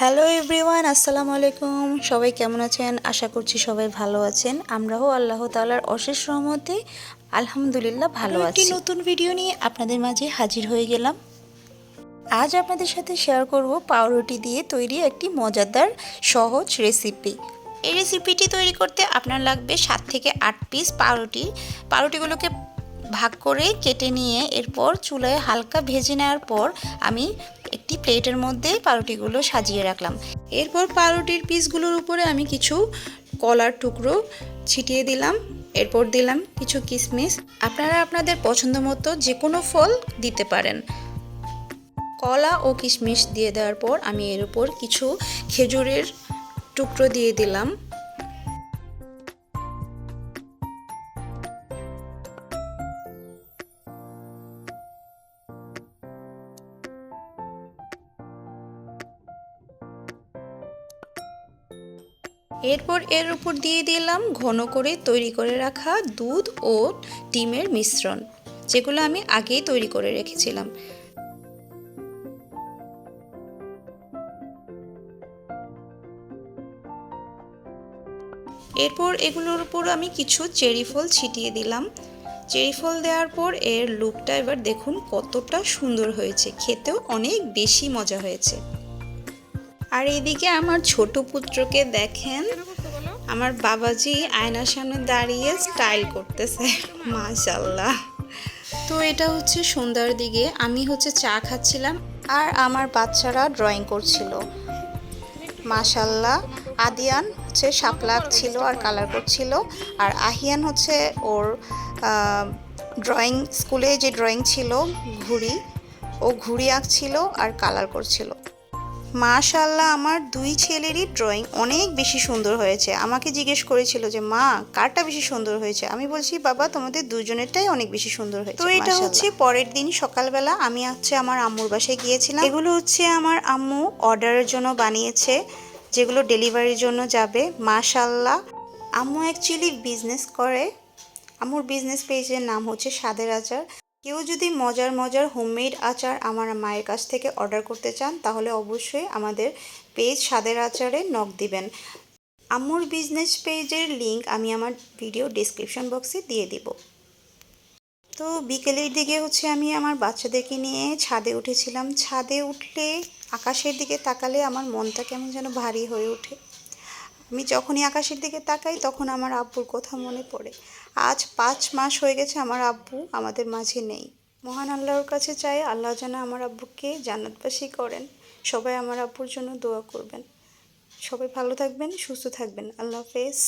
Hello everyone আসসালামু আলাইকুম। সবাই কেমন আছেন? আশা করছি সবাই ভালো আছেন। আমরাও আল্লাহ তাআলার অশেষ রহমতে আলহামদুলিল্লাহ ভালো আছি। নতুন ভিডিও নিয়ে আপনাদের মাঝে হাজির হয়ে গেলাম। আজ আপনাদের সাথে শেয়ার করব পাউরুটি দিয়ে তৈরি একটি মজাদার সহজ রেসিপি এই রেসিপিটি তৈরি করতে আপনার লাগবে সাত থেকে আট পিস পাউরুটি। পাউরুটিগুলোকে ভাগ করে কেটে নিয়ে এরপর চুলায় হালকা ভেজে নেওয়ার পর আমি একটি প্লেটের মধ্যে পাউরুটিগুলো সাজিয়ে রাখলাম। এরপর পাউরুটির পিসগুলোর উপরে আমি কিছু কলার টুকরো ছিটিয়ে দিলাম। এরপর দিলাম কিছু কিশমিশ আপনারা আপনাদের পছন্দ মতো যে কোনো ফল দিতে পারেন। কলা ও কিশমিশ দিয়ে দেওয়ার পর আমি এর উপর কিছু খেজুরের টুকরো দিয়ে দিলাম। এরপর এর উপর দিয়ে দিলাম ঘন করে তৈরি করে রাখা দুধ ও ডিমের মিশ্রণ, যেগুলো আমি আগেই তৈরি করে রেখেছিলাম। এরপর এগুলোর উপর আমি কিছু চেরি ফল ছিটিয়ে দিলাম। চেরি ফল দেওয়ার পর এর লুকটা এবার দেখুন কতটা সুন্দর হয়েছে, খেতেও অনেক বেশি মজা হয়েছে। আর এদিকে আমার ছোট পুত্রকে দেখেন, আমার বাবাজি আয়নার সামনে দাঁড়িয়ে স্টাইল করতেছে। মাশাল্লাহ তো এটা হচ্ছে সন্ধ্যার দিকে, আমি হচ্ছে চা খাচ্ছিলাম আর আমার বাচ্চারা ড্রয়িং করছিল। মাশাল্লাহ আদিয়ান হচ্ছে শাপলা ছিল আর কালার করছিল আর আহিয়ান হচ্ছে ওর ড্রয়িং স্কুলে যে ড্রয়িং ছিল, ঘুড়ি, ও ঘুড়ি আঁকছিল আর কালার করছিল। মাশাল্লাহ আমার দুই ছেলেরই ড্রয়িং অনেক বেশি সুন্দর হয়েছে। আমাকে জিজ্ঞেস করেছিল যে মা কারটা বেশি সুন্দর হয়েছে? আমি বলছি বাবা তোমাদের দুজনেরটাই অনেক বেশি সুন্দর হয়েছে তো এটা হচ্ছে পরের দিন সকালবেলা আমি হচ্ছে আমার আম্মুর বাসায় গিয়েছিলাম। এগুলো হচ্ছে আমার আম্মু অর্ডারের জন্য বানিয়েছে যেগুলো ডেলিভারির জন্য যাবে মাশাল্লাহ আম্মু অ্যাকচুয়ালি বিজনেস করে। আম্মুর বিজনেস পেজের নাম হচ্ছে সাদের আচার। কেউ যদি মজার মজার হোমমেড আচার আমার মায়ের কাছ থেকে অর্ডার করতে চান, তাহলে অবশ্যই আমাদের পেজ স্বাদের আচারে নখ দিবেন। আম্মুর বিজনেস পেজের লিংক আমি আমার ভিডিও ডিসক্রিপশন বক্সে দিয়ে দিব। তো বিকেলের দিকে হচ্ছে আমি আমার বাচ্চাদেরকে নিয়ে ছাদে উঠেছিলাম। ছাদে উঠলে আকাশের দিকে তাকালে আমার মনটা কেমন যেন ভারী হয়ে ওঠে। আমি যখনই আকাশের দিকে তাকাই, তখন আমার আব্বুর কথা মনে পড়ে। আজ পাঁচ মাস হয়ে গেছে আমার আব্বু আমাদের মাঝে নেই। মহান আল্লাহর কাছে চাই আল্লাহ যেন আমার আব্বুকে জান্নাতবাসী করেন। সবাই আমার আব্বুর জন্য দোয়া করবেন। সবাই ভালো থাকবেন, সুস্থ থাকবেন। আল্লাহ হাফেজ।